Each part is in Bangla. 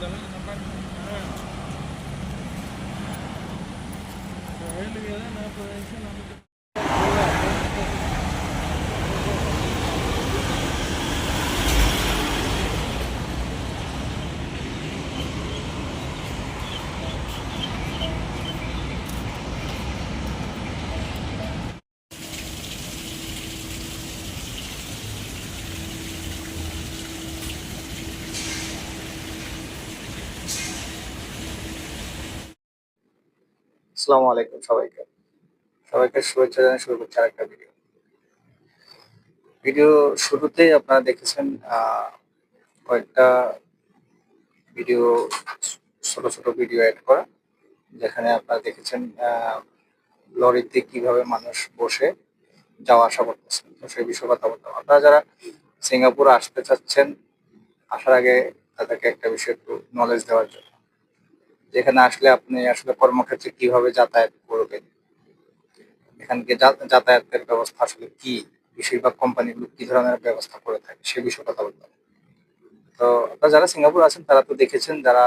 வயலுக்கு தான் நாற்பது வயசு நமக்கு আসসালামু আলাইকুম সবাইকে। সবাইকে শুভেচ্ছা জানিয়ে শুরু করছি আরেকটা ভিডিও ভিডিও শুরুতেই আপনারা দেখেছেন কয়েকটা ভিডিও ছোট ছোট ভিডিও অ্যাড করা, যেখানে আপনারা দেখেছেন লরিতে কীভাবে মানুষ বসে যাওয়া আসা করতেছেন তো সেই বিষয়ে কথা বলতাম। আপনারা যারা সিঙ্গাপুর আসতে চাচ্ছেন, আসার আগে তাদেরকে একটা বিষয় একটু নলেজ দেওয়ার জন্য। যেখানে আসলে আপনি আসলে কর্মক্ষেত্রে কীভাবে যাতায়াত করবেন? এখানকে যাতায়াতের ব্যবস্থা আসলে কি? বেশিরভাগ কোম্পানিগুলো কি ধরনের ব্যবস্থা করে থাকে? সে বিষয়ে কথা বলতাম তো আপনারা যারা সিঙ্গাপুর আছেন, তারা তো দেখেছেন, যারা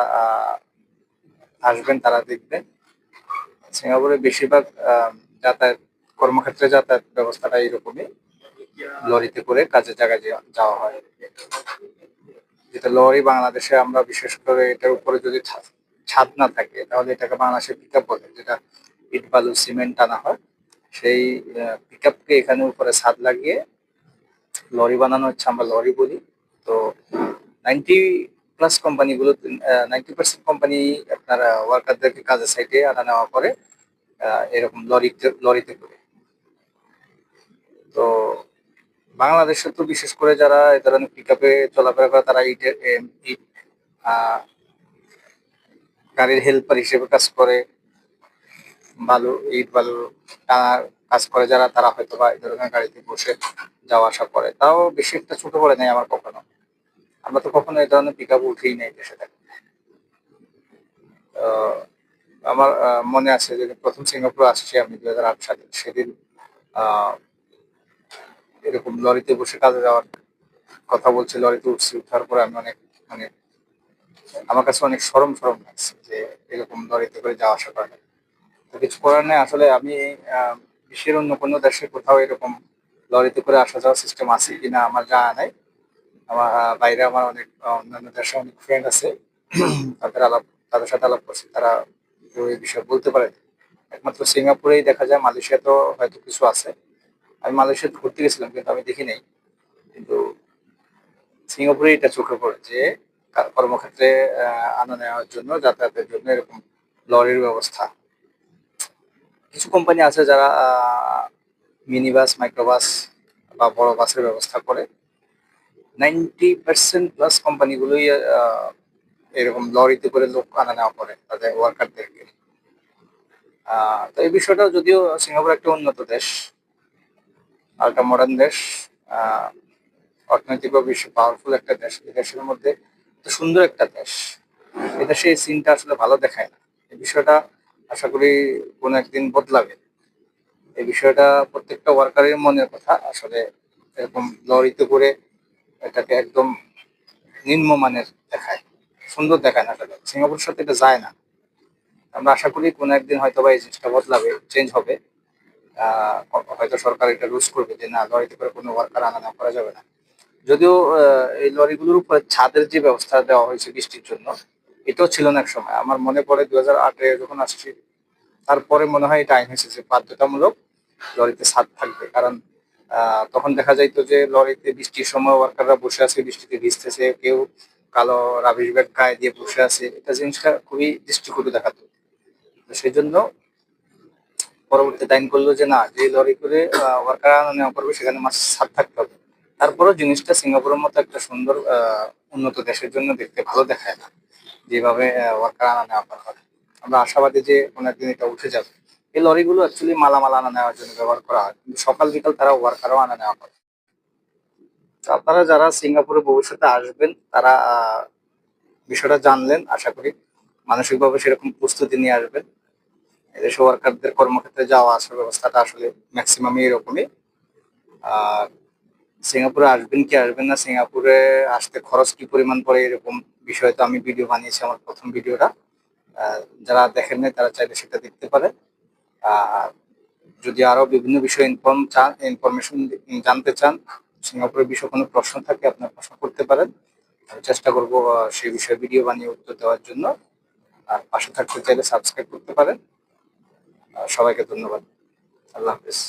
আসবেন, তারা দেখবেন। সিঙ্গাপুরে বেশিরভাগ যাতায়াত, কর্মক্ষেত্রে যাতায়াত ব্যবস্থাটা এইরকমই। লরিতে করে কাজের জায়গায় যাওয়া- হয়। যেটা লরি বাংলাদেশে আমরা বিশেষ করে এটার উপরে যদি ছাদ না থাকে, তাহলে এটাকে বাংলাদেশে পিক বলে, যেটা ইট বালু সিমেন্ট টানা হয়। সেই পিক আপকে এখানে উপরে ছাদ লাগিয়ে লরি বানানো হচ্ছে, আমরা লরি বলি। তো নাইনটি প্লাস কোম্পানিগুলো নাইনটি পার্সেন্ট কোম্পানি আপনার ওয়ার্কারদেরকে কাজের সাইডে আনা নেওয়া করে এরকম লরিতে লরিতে করে। তো বাংলাদেশে তো বিশেষ করে যারা এ ধরনের পিক আপে চলাফেরা করে, তারা ইটের ইট গাড়ির হেল্পার হিসেবে কাজ করে বালু ইট বালু কাজ করে যারা, তারা হয়তো বা এই ধরনের গাড়িতে বসে যাওয়া আসা করে। তাও বেশি একটা ছোট করে নেই আমার কখনো। আমরা তো কখনো এই ধরনের পিক আপ উঠেই নেই দেশে থেকে আমার মনে আছে যে প্রথম সিঙ্গাপুর আসছি আমি দুই হাজার আট সালে। সেদিন এরকম লরিতে বসে কাজে যাওয়ার কথা বলছি, লরিতে উঠছি, উঠার পরে আমি অনেক মানে আমার কাছে অনেক সরম সরম লাগছে যে এরকম লরিতে করে যাওয়া আসা করে তো কিছু করার নেই, আসলে আমি বিশ্বের অন্য কোনো দেশে কোথাও এরকম লরিতে করে আসা যাওয়ার সিস্টেম আছে কিনা আমার জানা নাই। আমার বাইরে আমার অনেক অন্যান্য দেশে অনেক ফ্রেন্ড আছে। তাদের আলাপ, তাদের সাথে আলাপ করছি, তারা এই বিষয়ে বলতে পারে। একমাত্র সিঙ্গাপুরেই দেখা যায় মালয়েশিয়া তো হয়তো কিছু আছে। আমি মালয়েশিয়া ঘুরতে গেছিলাম, কিন্তু আমি দেখি নাই। কিন্তু সিঙ্গাপুরে এটা চোখে পড়ে যে কর্মক্ষেত্রে আনা নেওয়ার জন্য, যাতায়াতের জন্য এরকম লরির ব্যবস্থা। কিছু কোম্পানি আছে যারা মিনি বাস মাইক্রোবাস বা বড় বাসের ব্যবস্থা করে। নাইনটি পার্সেন্ট প্লাস কোম্পানিগুলোই এরকম লরিতে করে লোক আনা নেওয়া করে তাদের ওয়ার্কারদেরকে তো এই বিষয়টা যদিও সিঙ্গাপুর একটা উন্নত দেশ আরেকটা মডার্ন দেশ অর্থনৈতিকভাবে বিশ্ব পাওয়ারফুল একটা দেশ। এই দেশের মধ্যে সুন্দর একটা দেশ। দেশে এই সিনটা আসলে ভালো দেখায় না। এই বিষয়টা আশা করি কোনো একদিন বদলাবে। এই বিষয়টা প্রত্যেকটা ওয়ার্কারের মনের কথা। আসলে এরকম লরিতে করে এটাকে একদম নিম্নমানের দেখায়। সুন্দর দেখায় না আসলে। সিঙ্গাপুরের সাথে এটা যায় না। আমরা আশা করি কোনো একদিন হয়তো বা এই জিনিসটা বদলাবে চেঞ্জ হবে। হয়তো সরকার এটা রুলস করবে যে না, লরিতে করে কোনো ওয়ার্কার আনা করা যাবে না। যদিও এই লরিগুলোর উপরে ছাদের যে ব্যবস্থা দেওয়া হয়েছে বৃষ্টির জন্য, এটাও ছিল না এক সময় আমার মনে পড়ে দু হাজার যখন আসছি, তারপরে মনে হয় এটা আইন হয়েছে যে বাধ্যতামূলক লরিতে ছাদ থাকবে। কারণ তখন দেখা যাইতো যে লরিতে বৃষ্টির সময় ওয়ার্কাররা বসে আছে, বৃষ্টিতে ভিজতেছে, কেউ কালো রাবিশ ব্যাগ গায়ে দিয়ে বসে আছে। এটা জিনিসটা খুবই দৃষ্টিকটু দেখাতো। সেই জন্য পরবর্তীতে আইন করল যে না, যে লরি করে ওয়ার্কার আনা নেওয়া করবে সেখানে মাছ ছাদ থাকতে হবে। তারপরেও জিনিসটা সিঙ্গাপুরের মতো একটা সুন্দর উন্নত দেশের জন্য দেখতে ভালো দেখায় না। যেভাবে ওয়ার্কার আনা নেওয়া হয়। আমরা আশাবাদী যে কোনো একদিন এটা উঠে যাবে। এই লরিগুলো অ্যাকচুয়ালি মালামাল আনা নেওয়ার জন্য ব্যবহার করা হয়। কিন্তু সকাল বিকাল তারা ওয়ার্কারও আনা নেওয়া করে। আপনারা যারা সিঙ্গাপুরে ভবিষ্যতে আসবেন, তারা বিষয়টা জানলেন, আশা করি। মানসিকভাবে সেরকম প্রস্তুতি নিয়ে আসবেন। এদেশে ওয়ার্কারদের কর্মক্ষেত্রে যাওয়া, আসার ব্যবস্থাটা আসলে ম্যাক্সিমামই এরকমই। আর সিঙ্গাপুরে আসবেন কি আসবেন না, সিঙ্গাপুরে আসতে খরচ কি পরিমাণ পড়ে এরকম বিষয়ে তো আমি ভিডিও বানিয়েছি আমার প্রথম ভিডিওটা যারা দেখেন নাই তারা চাইলে সেটা দেখতে পারে। আর যদি আরও বিভিন্ন বিষয়ে ইনফর্ম চান ইনফরমেশন জানতে চান, সিঙ্গাপুরের বিষয়ে কোনো প্রশ্ন থাকে, আপনার প্রশ্ন করতে পারেন। আমি চেষ্টা করব সেই বিষয়ে ভিডিও বানিয়ে উত্তর দেওয়ার জন্য। আর পাশে থাকতে চাইলে সাবস্ক্রাইব করতে পারেন। সবাইকে ধন্যবাদ। আল্লাহ হাফিজ।